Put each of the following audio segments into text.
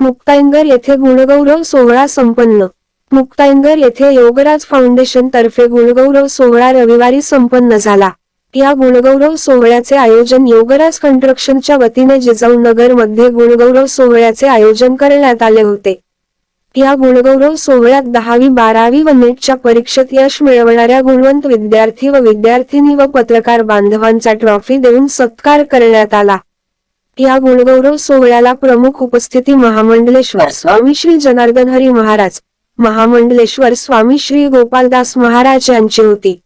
मुक्ताईनगर येथे गुणगौरव सोहळा संपन्न. मुक्ताईनगर येथे योगराज फाउंडेशन तर्फे गुणगौरव सोहळा रविवारी संपन्न झाला. या गुणगौरव सोहळ्याचे आयोजन योगराज कंस्ट्रक्शनच्या वतीने जिजाऊ नगरमध्ये गुणगौरव सोहळ्याचे आयोजन करण्यात आले होते. या गुणगौरव सोहळ्यात दहावी बारावी व नेटच्या परीक्षेत यश मिळवणाऱ्या गुणवंत विद्यार्थी व विद्यार्थिनी व पत्रकार बांधवांचा ट्रॉफी देऊन सत्कार करण्यात आला. या गुणगौरव सोहळ्याला प्रमुख उपस्थिती महामंडलेश्वर स्वामी श्री जनार्दन हरी महाराज महामंडलेश्वर स्वामी श्री गोपालदास महाराज यांची होती.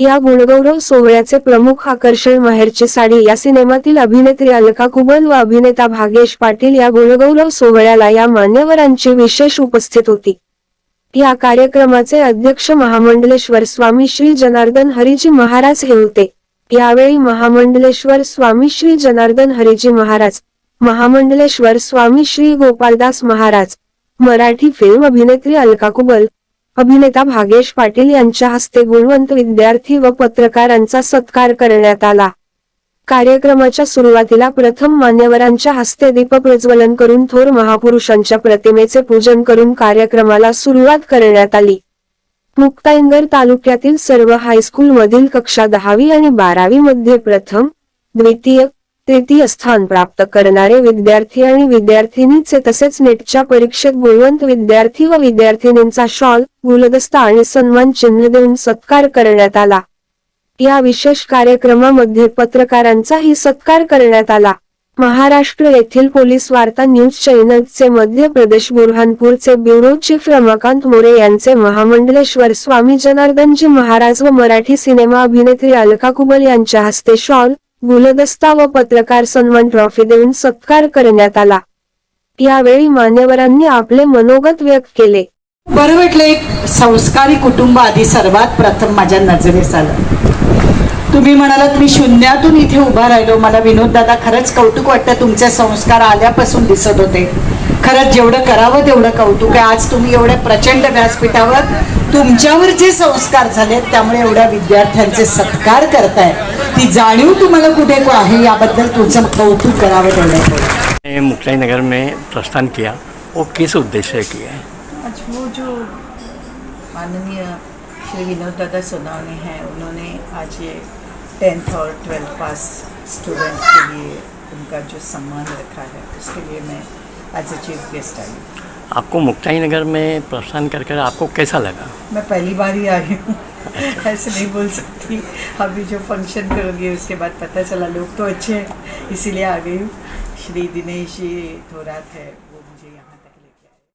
या गुणगौरव सोहळ्याचे प्रमुख आकर्षण माहेरची साडी या सिनेमातील अभिनेत्री अलका कुबल व अभिनेता भागेश पाटील या गुणगौरव सोहळ्याला या मान्यवरांची विशेष उपस्थित होती. या कार्यक्रमाचे अध्यक्ष महामंडलेश्वर स्वामी श्री जनार्दन हरीजी महाराज हे होते. यावेळी महामंडलेश्वर स्वामी श्री जनार्दन हरीजी महाराज महामंडलेश्वर स्वामी श्री गोपालदास महाराज मराठी फिल्म अभिनेत्री अलका कुबल अभिनेता भागेश पाटील यांच्या हस्ते गुणवंत विद्यार्थी व पत्रकारांचा सत्कार करण्यात आला. कार्यक्रमाच्या सुरुवातीला प्रथम मान्यवरांच्या हस्ते दीप प्रज्वलन करून थोर महापुरुषांच्या प्रतिमेचे पूजन करून कार्यक्रमाला सुरुवात करण्यात आली. मुक्ताईनगर तालुक्यातील सर्व हायस्कूल मधील कक्षा दहावी आणि बारावी मध्ये प्रथम द्वितीय तृतीय स्थान प्राप्त करणारे विद्यार्थी आणि विद्यार्थिनीचे तसेच नेटच्या परीक्षेत गुणवंत विद्यार्थी व विद्यार्थिनींचा शॉल गुलदस्ता आणि सन्मान चिन्ह देऊन सत्कार करण्यात आला. या विशेष कार्यक्रमामध्ये पत्रकारांचाही सत्कार करण्यात आला. महाराष्ट्र येथील पोलीस वार्ता न्यूज चॅनलचे मध्य प्रदेश बुरहानपूरचे ब्युरो चीफ रमाकांत मोरे यांचे महामंडलेश्वर स्वामी जनार्दनजी महाराज व मराठी सिनेमा अभिनेत्री अलका कुबल यांच्या हस्ते शॉल गुलदस्ता व पत्रकार सन्मान ट्रॉफी देऊन सत्कार करण्यात आला. यावेळी मान्यवरांनी आपले मनोगत व्यक्त केले. बरं वाटलं एक संस्कारी कुटुंब आधी सर्वात प्रथम माझ्या नजरेस आलं. तुम्ही म्हणालात मी शून्यातून इथे उभा राहिलो. मला विनोद दादा खरंच कौतुक वाटतं तुमचे संस्कार आल्यापासून दिसत होते. खरंच जेवढं करावं तेवढं कौतुक आहे. आज तुम्ही एवढ्या प्रचंड व्यासपीठावर तुमच्यावर जे संस्कार झालेत त्यामुळे एवढ्या विद्यार्थ्यांचे सत्कार करताय. ती जाणीव तुम्हाला कुठे आहे याबद्दल तुमचं कौतुक करावं तेवढं. मुक्ताई नगर में प्रस्थान किया वो किस उद्देश्य किया है आज वो जो माननीय श्री विनोद दादा सोनावने हैं। उन्होंने आज ये टेंथ और ट्वेल्थ पास स्टूडेंट के लिए उनका जो सम्मान रखा है उसके लिए मैं एज ए चीफ गेस्ट आई हूँ। आपको मुक्ताई नगर में प्रस्थान कर कर आपको कैसा लगा? मैं पहली बार ही आई हूँ ऐसे नहीं बोल सकती। अभी जो फ़ंक्शन करोगी उसके बाद पता चला लोग तो अच्छे हैं इसीलिए आ गई हूँ। श्री दिनेश जी थोरात है।